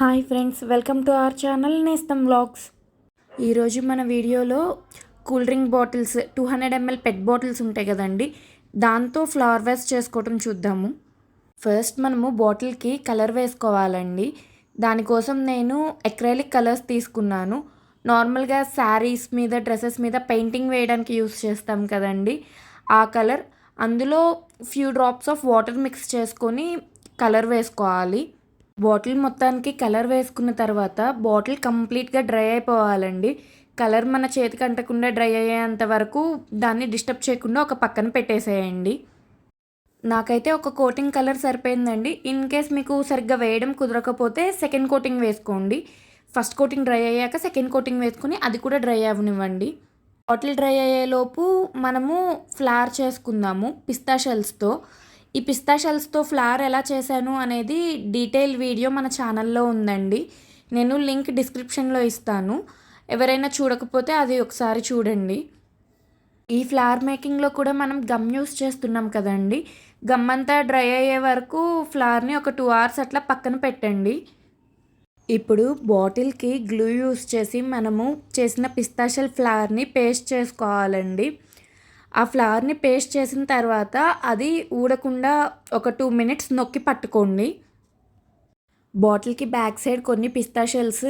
Hi friends welcome to our channel Nestham vlogs. ఈరోజు మన వీడియోలో cool drink bottles two hundred ML PET bottles ఉంటాయి కదండి. దాంతో ఫ్లవర్ వేస్ చేసుకోవటం చూద్దాము. ఫస్ట్ మనము బాటిల్కి కలర్ వేసుకోవాలండి. దానికోసం నేను ఎక్రైలిక్ కలర్స్ తీసుకున్నాను. నార్మల్గా శారీస్ మీద డ్రెస్సెస్ మీద పెయింటింగ్ వేయడానికి యూస్ చేస్తాం కదండి. ఆ కలర్ అందులో few drops of water mix చేసుకొని కలర్ వేసుకోవాలి. బాటిల్ మొత్తానికి కలర్ వేసుకున్న తర్వాత బాటిల్ కంప్లీట్గా డ్రై అయిపోవాలండి. కలర్ మన చేతికి అంటకుండా డ్రై అయ్యేంత వరకు దాన్ని డిస్టర్బ్ చేయకుండా ఒక పక్కన పెట్టేసేయండి. నాకైతే ఒక కోటింగ్ కలర్ సరిపోయిందండి. ఇన్ కేస్ మీకు సరిగ్గా వేయడం కుదరకపోతే సెకండ్ కోటింగ్ వేసుకోండి. ఫస్ట్ కోటింగ్ డ్రై అయ్యాక సెకండ్ కోటింగ్ వేసుకొని అది కూడా డ్రై అవ్వనివ్వండి. బాటిల్ డ్రై అయ్యేలోపు మనము ఫ్లార్ చేసుకుందాము పిస్తా షెల్స్తో. ఈ పిస్తా షెల్స్తో ఫ్లవర్ ఎలా చేశాను అనేది డీటెయిల్ వీడియో మన ఛానల్లో ఉందండి. నేను లింక్ డిస్క్రిప్షన్లో ఇస్తాను. ఎవరైనా చూడకపోతే అది ఒకసారి చూడండి. ఈ ఫ్లవర్ మేకింగ్లో కూడా మనం గమ్ యూస్ చేస్తున్నాం కదండి. గమ్ అంతా డ్రై అయ్యే వరకు ఫ్లవర్ని ఒక టూ అవర్స్ అట్లా పక్కన పెట్టండి. ఇప్పుడు బాటిల్కి గ్లూ యూస్ చేసి మనము చేసిన పిస్తాషల్ ఫ్లవర్ని పేస్ట్ చేసుకోవాలండి. ఆ ఫ్లవర్ని పేస్ట్ చేసిన తర్వాత అది ఊడకుండా ఒక టూ మినిట్స్ నొక్కి పట్టుకోండి. బాటిల్కి బ్యాక్ సైడ్ కొన్ని పిస్తా షెల్స్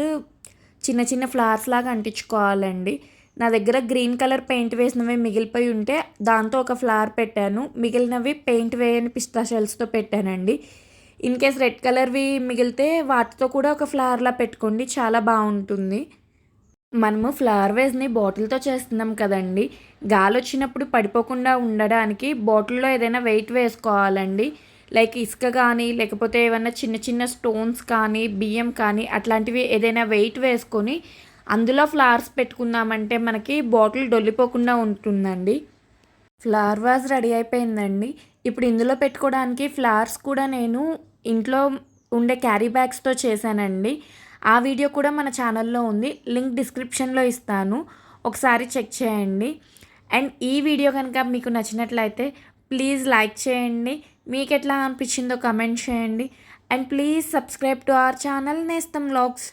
చిన్న చిన్న ఫ్లవర్స్ లాగా అంటించుకోవాలండి. నా దగ్గర గ్రీన్ కలర్ పెయింట్ వేసినవి మిగిలిపోయి ఉంటే దాంతో ఒక ఫ్లవర్ పెట్టాను. మిగిలినవి పెయింట్ వేయని పిస్తా షెల్స్తో పెట్టానండి. ఇన్ కేస్ రెడ్ కలర్వి మిగిలితే వాటితో కూడా ఒక ఫ్లవర్లా పెట్టుకోండి. చాలా బాగుంటుంది. మనము ఫ్లవర్ వేస్ని బాటిల్తో చేస్తున్నాం కదండి. గాలి వచ్చినప్పుడు పడిపోకుండా ఉండడానికి బాటిల్లో ఏదైనా వెయిట్ వేసుకోవాలండి. లైక్ ఇసుక కానీ లేకపోతే ఏమైనా చిన్న చిన్న స్టోన్స్ కానీ బియ్యం కానీ అట్లాంటివి ఏదైనా వెయిట్ వేసుకొని అందులో ఫ్లవర్స్ పెట్టుకున్నామంటే మనకి బాటిల్ డొల్లిపోకుండా ఉంటుందండి. ఫ్లవర్ వాజ్ రెడీ అయిపోయిందండి. ఇప్పుడు ఇందులో పెట్టుకోవడానికి ఫ్లవర్స్ కూడా నేను ఇంట్లో ఉండే క్యారీ బ్యాగ్స్తో చేశానండి. ఆ వీడియో కూడా మన ఛానల్లో ఉంది. లింక్ డిస్క్రిప్షన్లో ఇస్తాను. ఒకసారి చెక్ చేయండి. అండ్ ఈ వీడియో కనుక మీకు నచ్చినట్లయితే ప్లీజ్ లైక్ చేయండి. మీకు ఎట్లా అనిపించిందో కమెంట్ చేయండి. And please subscribe to our channel Nestham vlogs